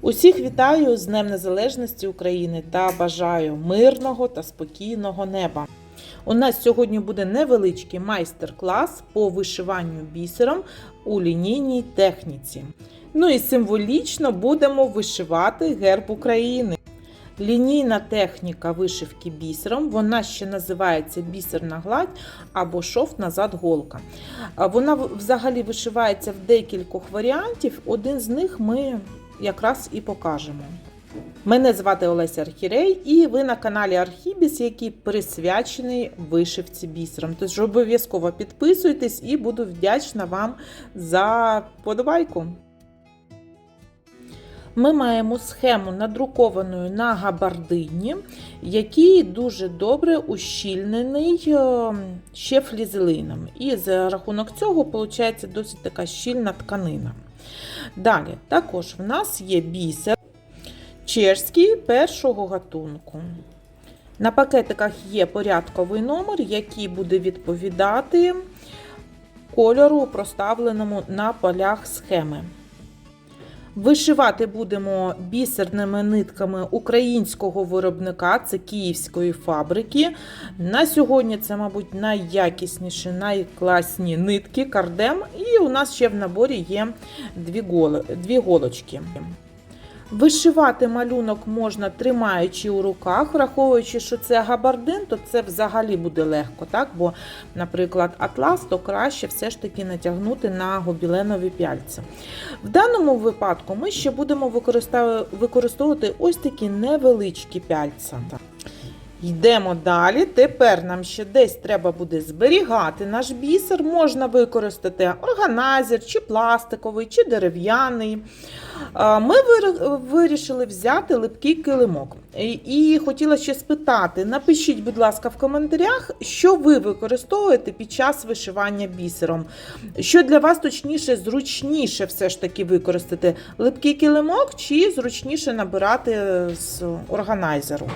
Усіх вітаю з Днем Незалежності України та бажаю мирного та спокійного неба. У нас сьогодні буде невеличкий майстер-клас по вишиванню бісером у лінійній техніці. Ну і символічно будемо вишивати герб України. Лінійна техніка вишивки бісером, вона ще називається бісерна гладь або шов назад голка. Вона взагалі вишивається в декількох варіантів. Один з них ми якраз і покажемо. Мене звати Олеся Архірей, і ви на каналі Архібіс, який присвячений вишивці бісером. Тож обов'язково підписуйтесь і буду вдячна вам за подобайку. Ми маємо схему надрукованою на габардині, який дуже добре ущільнений е, ще флізелином. І за рахунок цього виходить досить така щільна тканина. Далі, також в нас є бісер чешський першого гатунку. На пакетиках є порядковий номер, який буде відповідати кольору, проставленому на полях схеми. Вишивати будемо бісерними нитками українського виробника, це київської фабрики. На сьогодні це, мабуть, найякісніші, найкласні нитки кардем. І у нас ще в наборі є дві, голо- дві голочки. Вишивати малюнок можна тримаючи у руках, враховуючи, що це габардин, то це взагалі буде легко, так? Бо, наприклад, атлас, то краще все ж таки натягнути на гобіленові пяльці. В даному випадку ми ще будемо використовувати ось такі невеличкі пяльця. Йдемо далі. Тепер нам ще десь треба буде зберігати наш бісер. Можна використати органайзер, чи пластиковий, чи дерев'яний. Ми вирішили взяти липкий килимок. І хотіла ще спитати: напишіть, будь ласка, в коментарях, що ви використовуєте під час вишивання бісером. Що для вас точніше, зручніше все ж таки використати липкий килимок, чи зручніше набирати з органайзеру.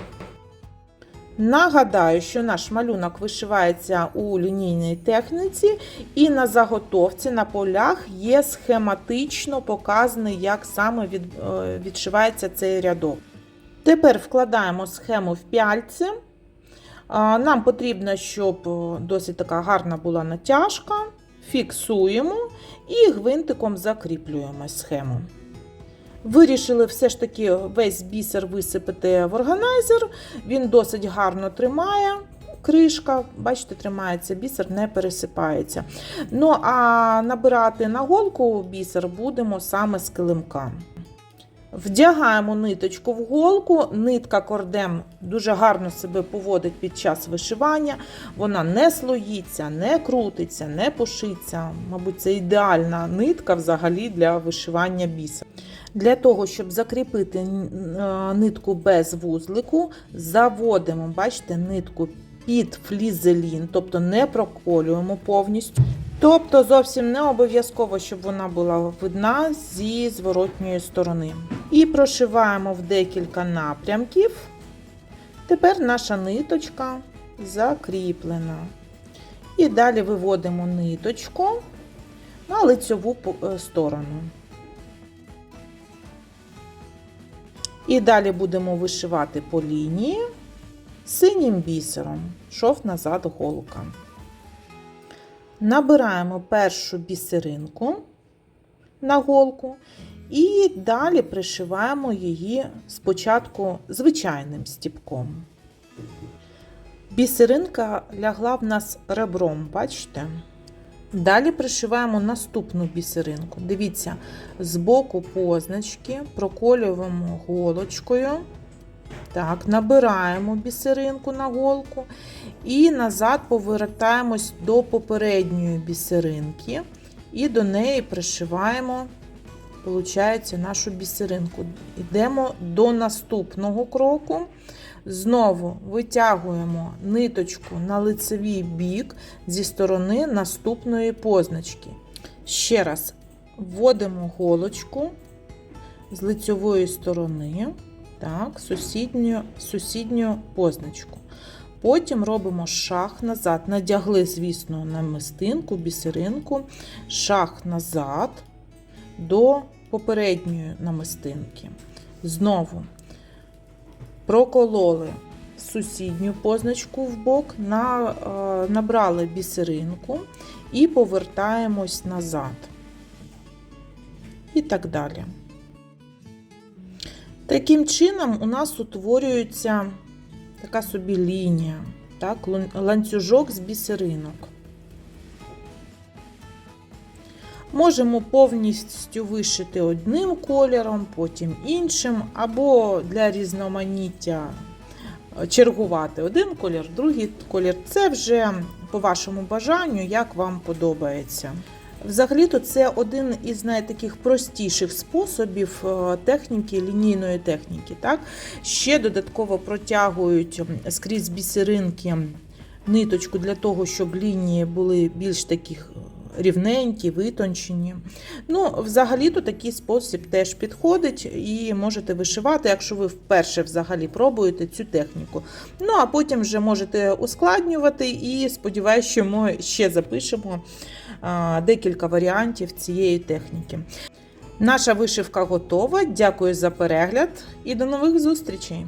Нагадаю, що наш малюнок вишивається у лінійній техніці, і на заготовці на полях є схематично показаний, як саме е, відшивається цей рядок. Тепер вкладаємо схему в пяльці. Нам потрібно, щоб е, досить така гарна була натяжка. Фіксуємо і гвинтиком закріплюємо схему. Вирішили все ж таки весь бісер висипати в органайзер. Він досить гарно тримає. Кришка, бачите, тримається, бісер не пересипається. Ну, а набирати на голку бісер будемо саме з килимка. Вдягаємо ниточку в голку. Нитка кордем дуже гарно себе поводить під час вишивання. Вона не слоїться, не крутиться, не пушиться. Мабуть, це ідеальна нитка взагалі для вишивання бісера. Для того, щоб закріпити е, нитку без вузлику, заводимо, бачите, нитку під флізелін, тобто не проколюємо повністю. Тобто зовсім не обов'язково, щоб вона була видна зі зворотньої сторони. І прошиваємо в декілька напрямків. Тепер наша ниточка закріплена. І далі виводимо ниточку на лицьову е, сторону. І далі будемо вишивати по лінії синім бісером, шов назад голка. Набираємо першу бісеринку на голку і далі пришиваємо її спочатку звичайним стіпком. Бісеринка лягла в нас ребром, бачите? Далі пришиваємо наступну бісеринку. Дивіться, з боку позначки проколюємо голочкою. Так, набираємо бісеринку на голку і назад повертаємось до попередньої бісеринки і до неї пришиваємо, виходить, нашу бісеринку. Йдемо до наступного кроку. Знову витягуємо ниточку на лицевий бік зі сторони наступної позначки. Ще раз вводимо голочку з лицьової сторони, так, сусідню, сусідню позначку. Потім робимо шаг назад. Надягли, звісно, намистинку, бісеринку, шаг назад до попередньої намистинки. Знову прокололи сусідню позначку в бок, е, набрали бісеринку і повертаємось назад. І так далі. Таким чином, у нас утворюється така собі лінія, так, ланцюжок з бісеринок. Можемо повністю вишити одним кольором, потім іншим, або для різноманіття е, чергувати один колір, другий колір. Це вже по вашому бажанню, як вам подобається. Взагалі-то це один із найтаких простіших способів е, техніки, лінійної техніки. Так? Ще додатково протягують скрізь бісеринки ниточку для того, щоб лінії були більш таких рівненькі, витончені. Ну, взагалі-то такий спосіб теж підходить і можете вишивати, якщо ви вперше взагалі пробуєте цю техніку. Ну, а потім вже можете ускладнювати і сподіваюся, що ми ще запишемо декілька варіантів цієї техніки. Наша вишивка готова. Дякую за перегляд і до нових зустрічей!